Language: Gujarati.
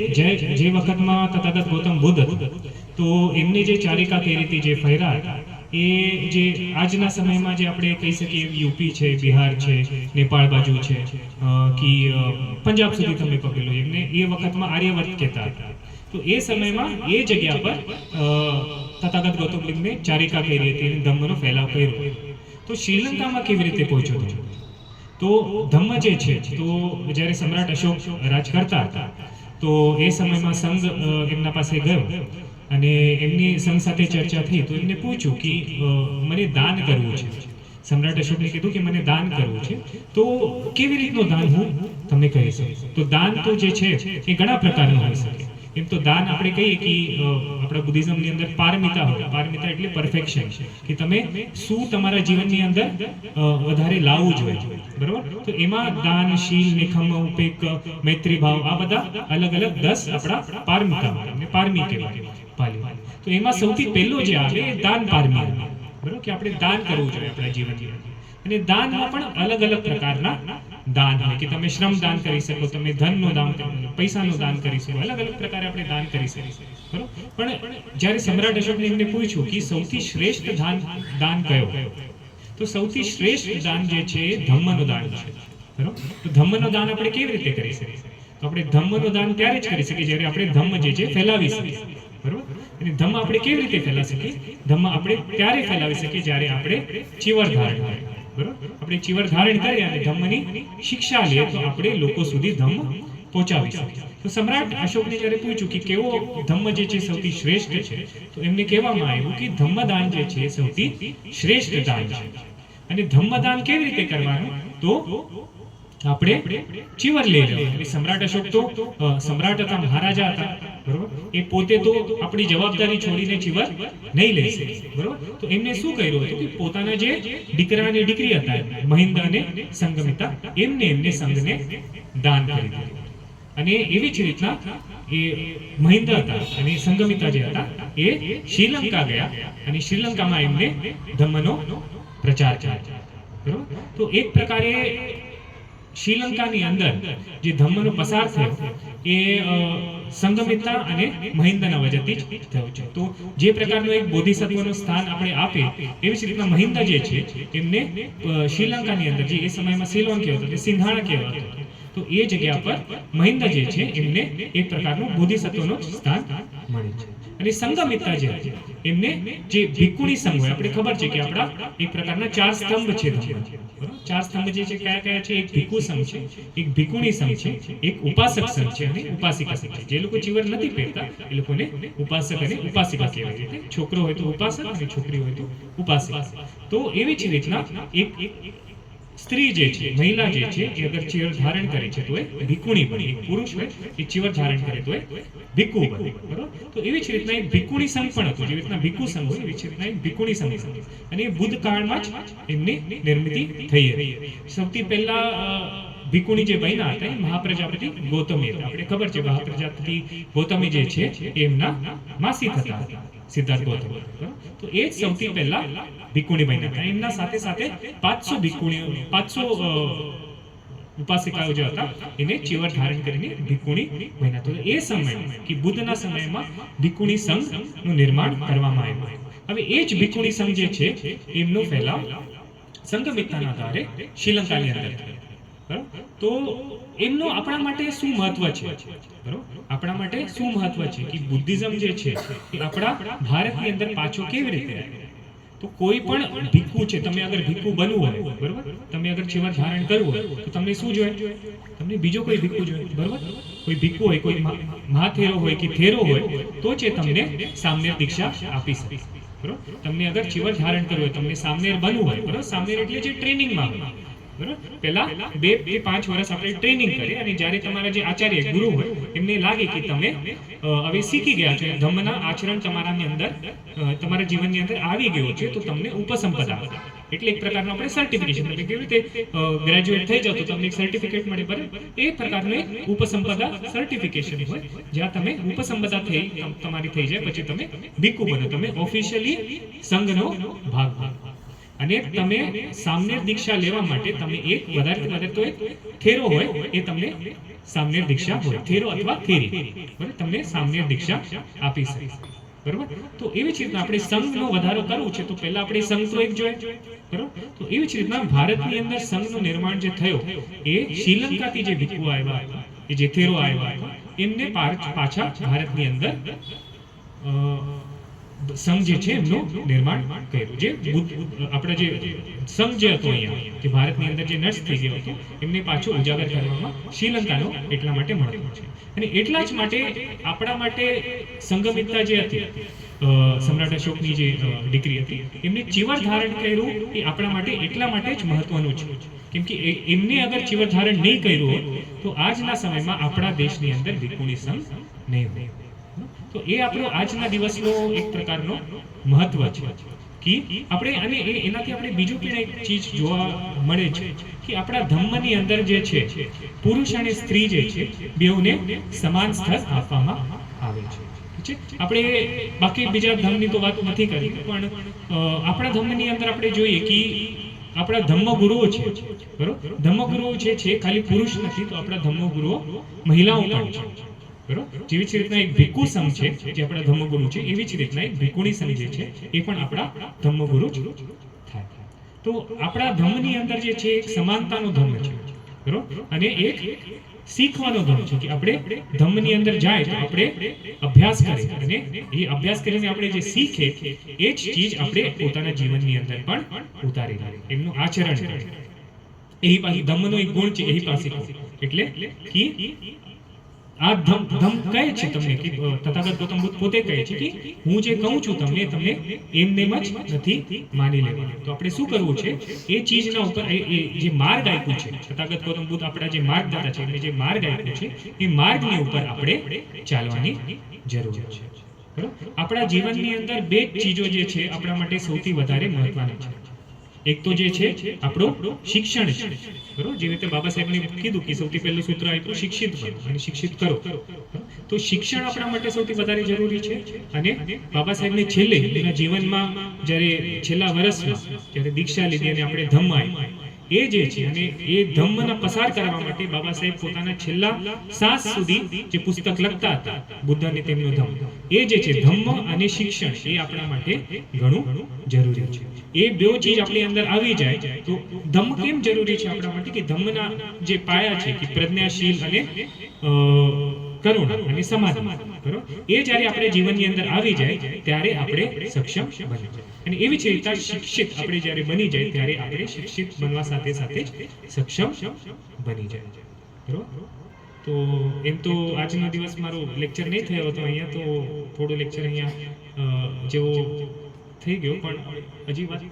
જે વખતમાં તથાગત ગૌતમ બુદ્ધ તો એમની જે ચારિકા કઈ રીતે જે ફૈરા એ જે આજના સમયમાં જે આપણે કહી શકીએ યુપી છે, બિહાર છે, નેપાળ બાજુ છે કે પંજાબ સુધી તમે પકડી એમને એ વખતમાં આર્યવર્ત કહેતા હતા. તો એ સમયમાં એ જગ્યા પર તથાગત ગૌતમ બુદ્ધને ચારિકા કરી હતી અને ફેલાવ કર્યો. તો શ્રીલંકામાં કેવી રીતે પહોંચ્યો હતો તો ધમ્મ જે છે, તો જ્યારે સમ્રાટ અશોક રાજ કરતા હતા તો એ સમયમાં સંઘ એમના પાસે ગયો અને એમની સંઘ સાથે ચર્ચા થઈ તો એમને પૂછ્યું કે મને દાન કરવું છે. સમ્રાટ અશોકને કીધું કે, મને દાન કરવું છે. તો કેવી રીતનું દાન હું? તમને કહી શકું. તો દાન તો જે છે એ ઘણા પ્રકારનું હોઈ શકે. એમ તો દાન આપણે કહીએ કે આપણા બુદ્ધિઝમની અંદર પારમિતા હોય. પારમિતા એટલે પરફેક્શન કે તમે શું તમારા જીવનની અંદર વધારે લાવવું જોઈએ. બરોબર? તો એમાં દાન શીલ નિખમ, ઉપેક મૈત્રી ભાવ આ બધા અલગ અલગ દસ આપણા પારમિતા હોય. પારમી કહેવાય. પાલી. તો એમાં સૌથી પહેલો જે આવે, એ દાન પારમી. બરોબર? કે આપણે દાન કરવું જોઈએ આપણા જીવનની અંદર. અને દાનમાં પણ અલગ અલગ પ્રકારના દાન હોય કે તમે શ્રમ દાન કરી શકો, તમે ધનનું દાન પૈસાનું દાન કરી શકો, અલગ અલગ પ્રકારે આપણે દાન કરી શકીએ બરોબર? પણ જ્યારે સમ્રાટ અશોકને એમને પૂછ્યું કે સૌથી શ્રેષ્ઠ દાન દાન કયો? તો સૌથી શ્રેષ્ઠ દાન જે છે, ધમ્મનું દાન છે. બરોબર? તો ધમ્મનું દાન આપણે કેવી રીતે કરી શકીએ? તો આપણે ધમ્મનું દાન ત્યારે જ કરી શકીએ જ્યારે આપણે ધમ્મ જે છે, ફેલાવી શકીએ. બરોબર? અને ધમ્મ આપણે કેવી રીતે ફેલાવી શકીએ? ધમ્મ આપણે ત્યારે ફેલાવી શકીએ જ્યારે આપણે ચીવર ધારણ કરીએ. આપણે ચીવર ધારણ કરીએ અને ધમ્મની શિક્ષા લઈએ તો આપણે લોકો સુધી ધમ્મ પહોંચાવી શકીએ તો સમ્રાટ અશોકને જ્યારે પૂછ્યું કે કેવો ધમ્મ જે છે સૌથી શ્રેષ્ઠ છે, તો એમને કહેવામાં આવ્યું કે ધમ્મદાન જે છે સૌથી શ્રેષ્ઠ દાન છે. અને ધમ્મદાન કેવી રીતે કરવાનું? તો આપણે ચીવર લઈ લેવું અને સમ્રાટ અશોક તો સમ્રાટ હતા, મહારાજા હતા. એ પોતે તો આપણી જવાબદારી છોડીને જીવન નહીં લઈ બરોબર? તો એમને શું કર્યું હતું કે પોતાના જે દીકરા અને દીકરી હતા મહિન્દ્ર અને સંગમિતા, એમને એમને સંઘને દાન કરી દીધું. અને એવી જ રીતના એ મહિન્દ્ર હતા અને સંગમિતા જે હતા, એ શ્રીલંકા ગયા અને શ્રીલંકામાં એમને ધમ્મનો પ્રચાર કર્યો. બરોબર? તો એક પ્રકારે શ્રીલંકાની અંદર જે ધમ્મનો પસાર થયો એ અ, સંગમિતા અને મહિન્દાના વજનથી જ થયો છે. તો જે પ્રકારનું એક બોધિસત્વનું સ્થાન આપણે આપે એવી જ રીતના મહિન્દા જે છે એમને શ્રીલંકાની અંદર જે એ સમયમાં સિલોન કહેવાતો કે સિંધાણા કહેવાતો તો એ જગ્યા પર મહિન્દા જે છે એમને એક પ્રકારનું બોધિસત્વનું સ્થાન મળે છે. અને સંગમિતતા જે એમને જે ભિક્ષુણી સંઘ હોય આપણે ખબર છે કે આપણા એક પ્રકારના ચાર સ્તંભ છે ધર્મના. ચાર સ્તંભ જે છે, કયા કયા છે? એક ભિક્ષુ સંઘ છે, એક ભિક્ષુણી સંઘ છે, એક ઉપાસક સંઘ છે અને ઉપાસિકા સંઘ છે. જે લોકો ચીવર નથી પહેરતા, એ લોકોને ઉપાસક અને ઉપાસિકા કહેવાય છે. છોકરો હોય તો ઉપાસક અને છોકરી હોય તો ઉપાસિકા. તો એવી જ રીતના એક સ્ત્રી જે છે, મહિલા જે છે, એ અગર ચીવર ધારણ કરે છે, તો એ ભિક્ષુણી બને. પુરુષ હોય એ ચીવર ધારણ કરે, તો એ ભિક્ષુ બને. બરોબર? તો એવી જ રીતના એ ભિક્ષુણી સંઘ પણ હતું. જેવી રીતના ભિક્ષુ સંઘ હોય, એવી જ રીતના એ ભિક્ષુણી સંઘ. અને એ બુદ્ધ કાળમાં જ એમની નિર્મિતિ થઈ હતી. સૌથી પહેલા ભીકુણી જે બન્યા હતા, એ મહાપ્રજાપતિ ગૌતમી હતા. આપણે ખબર છે, મહાપ્રજાપતિ ગૌતમી જે છે એમના માસી થતા હતા. સિદ્ધાર્થ ગૌતમ તો. એ જ સૌથી પહેલા ભિક્ષુણી બન્યા હતા એમના સાથે સાથે પાંચસો ભિક્ષુણીઓ પાંચસો ઉપાસિકાઓ જે હતા, એને ચીવર ધારણ કરીને ભિક્ષુણી બન્યા તો એ સમય કે બુદ્ધના સમયમાં ભિક્ષુણી સંઘનું નિર્માણ કરવામાં આવ્યું. હવે એ જ ભિક્ષુણી સંઘ જે છે, એમનો ફેલાવ સંઘમિત્તાના આધારે શ્રીલંકાની અંદર થયો? તો એમનું આપણા માટે શું મહત્વ છે? બરોબર? આપણા માટે શું મહત્વ છે કે બુદ્ધિઝમ જે છે આપણા ભારતની અંદર પાછો કેવી રીતે તો કોઈ પણ ભીખુ છે, તમે અગર ભીખુ બનવું હોય, બરોબર? તમે અગર ચીવર ધારણ કરવું હોય, તો તમને શું જોઈએ? તમને બીજો કોઈ ભીખુ જોઈએ, બરોબર? કોઈ ભીખુ હોય, કોઈ મહાથેરો હોય કે થેરો હોય, તો છે તમને સામનેર દીક્ષા આપી શકે, બરોબર? તમને અગર ચીવર ધારણ કરવું હોય, તમને સામનેર બનવું હોય, બરોબર? સામનેર એટલે જે ટ્રેનિંગમાં હોય બરોબર બેથી પાંચ વર્ષ આપણે ટ્રેનિંગ કરીએ અને જ્યારે તમારા જે આચાર્ય ગુરુ હોય, એમને લાગે કે તમે હવે શીખી ગયા છો ધમ્મના આચરણ તમારાની અંદર તમારા જીવનની અંદર આવી ગયો છે, તો તમને ઉપસંપદા. એટલે એક પ્રકારનું આપણે સર્ટિફિકેશન એટલે કેવી રીતે ગ્રેજ્યુએટ થઈ જાવ તો તમને એક સર્ટિફિકેટ મળે, બરાબર? એ પ્રકારનું એક ઉપસંપદા સર્ટિફિકેશન હોય, જ્યાં તમે ઉપસંપદા થઈ તમારી થઈ જાય, પછી તમે ભીખુ બનો, તમે ઓફિશિયલી સંઘનો ભાગ બનો. અને તમે સામનેર દીક્ષા લેવા માટે તમે એક વધારે વધારે તો એક થેરો હોય, એ તમને સામનેર દીક્ષા હોય, થેરો અથવા થેરી. બરાબર? તમને સામનેર દીક્ષા આપી શકે. બરાબર? તો એવી જ રીતના આપણે સંઘનો વધારો કરવું છે, તો પહેલા આપણે સંઘ તો એક જોઈએ. બરાબર? તો એવી જ રીતના ભારતની અંદર સંઘનું નિર્માણ જે થયો, એ શ્રીલંકાથી જે ભિક્ષુ આવ્યા હતા, એ જે થેરો આવ્યા હતા, એમને પાછા ભારતની અંદર સંઘ જે છે એમનું નિર્માણ કર્યું. જે આપણે જે સંઘ જે હતો અહીંયા, જે ભારતની અંદર જે નષ્ટ થઈ ગયો હતો, એમને પાછું ઉજાગર કરવામાં શ્રીલંકાનો એટલા માટે મહત્વ છે. અને એટલા જ માટે આપણા માટે સંગમિતતા જે હતી સમ્રાટ અશોકની જે દીકરી હતી, એમને ચીવર ધારણ કર્યું એ આપણા માટે એટલા માટે જ મહત્વનું છે. કેમ કે એમને અગર ચીવર ધારણ નહીં કર્યું હોત, તો આજના સમયમાં આપણા દેશની અંદર ભિક્ષુણી સંઘ નહીં હોય તો એ આપણો આજના દિવસનો એક પ્રકારનો મહત્વ છે કે આપણે અને એનાથી આપણે બીજું પણ એક ચીજ જોવા મળે છે કે આપણા ધર્મની અંદર જે છે, પુરુષ અને સ્ત્રી જે છે, બેઉને સમાન સ્થળ આપવામાં આવે છે. આપણે બાકી બીજા ધર્મની તો વાત નથી કરી, પણ આપણા ધર્મની અંદર આપણે જોઈએ કે આપણા ધર્મગુરુઓ છે, બરોબર? ધર્મગુરુઓ જે છે, ખાલી પુરુષ નથી, તો આપણા ધર્મગુરુઓ મહિલાઓ પણ છે. બરોબર જેવી રીતના એક ભિક્ષુ સંઘ છે, જે આપણા ધર્મગુરુ છે, એવી જ રીતના એક ભિક્ષુણી સંઘ જે છે, એ પણ આપણા ધર્મગુરુ થાય. તો આપણા ધર્મની અંદર જે છે, એક સમાનતાનો ધર્મ છે. બરોબર અને એક શીખવાનો ધર્મ છે કે આપણે ધર્મની અંદર જાય તો આપણે અભ્યાસ કરીએ. અને એ અભ્યાસ કરીને આપણે જે શીખે, એ જ ચીજ આપણે પોતાના જીવનની અંદર પણ ઉતારી લઈએ એમનું આચરણ કરીએ. એહી પાસે ધમ્મનો એક ગુણ છે એહી પાસે એટલે કે આ ધમ ધમ કહે છે તમને કે તથાગત ગૌતમ બુદ્ધ પોતે કહે છે કે, હું જે કહું છું તમને તમને એમનેમ જ નથી માની લેવાનું. તો આપણે શું કરવું છે? એ ચીજના ઉપર એ જે માર્ગ આપ્યું છે, તથાગત ગૌતમ બુદ્ધ આપણા જે માર્ગદાતા છે એમને જે માર્ગ આપ્યો છે, એ માર્ગની ઉપર આપણે ચાલવાની જરૂર છે. આપણા જીવનની અંદર બે ચીજો જે છે, આપણા માટે સૌથી વધારે મહત્વની છે. એક તો જે છે, આપણું શિક્ષણ છે. બરોબર? જે રીતે બાબા સાહેબને કીધું કે સૌથી પહેલું સૂત્ર આપ્યું શિક્ષિત અને શિક્ષિત કરો. તો શિક્ષણ આપણા માટે સૌથી વધારે જરૂરી છે અને બાબા સાહેબને છેલ્લે એના જીવનમાં જ્યારે છેલ્લા વર્ષમાં જ્યારે દીક્ષા લીધી અને આપણે ધમ્મ આવ્યા એ જે છે, અને એ ધમ્મને પસાર કરવા માટે બાબા સાહેબ પોતાના છેલ્લા સાસ સુધી જે પુસ્તક લખતા હતા બુદ્ધ તેમનો ધમ્મ. એ જે છે, ધમ્મ અને શિક્ષણ એ આપણા માટે ઘણું જરૂરી છે. એ બે ચીજ આપણી અંદર આવી જાય તો ધમ્મ કેમ જરૂરી છે આપણા માટે? કે ધમ્મના જે પાયા છે, કે પ્રજ્ઞાશીલ અને કરુણ અને સમાધિ. એ જ્યારે આપણે જીવનની અંદર આવી જાય, ત્યારે આપણે સક્ષમ બની જાય. અને એવી રીતે શિક્ષિત આપણે જ્યારે બની જાય, ત્યારે આપણે શિક્ષિત બનવા સાથે સાથે જ સક્ષમ બની જાય. બરોબર? તો એમ તો આજનો દિવસ મારો લેક્ચર નહીં થયો હતો, અહીંયા તો થોડો લેક્ચર અહીંયા જેવો થઈ ગયો, પણ હજી વાત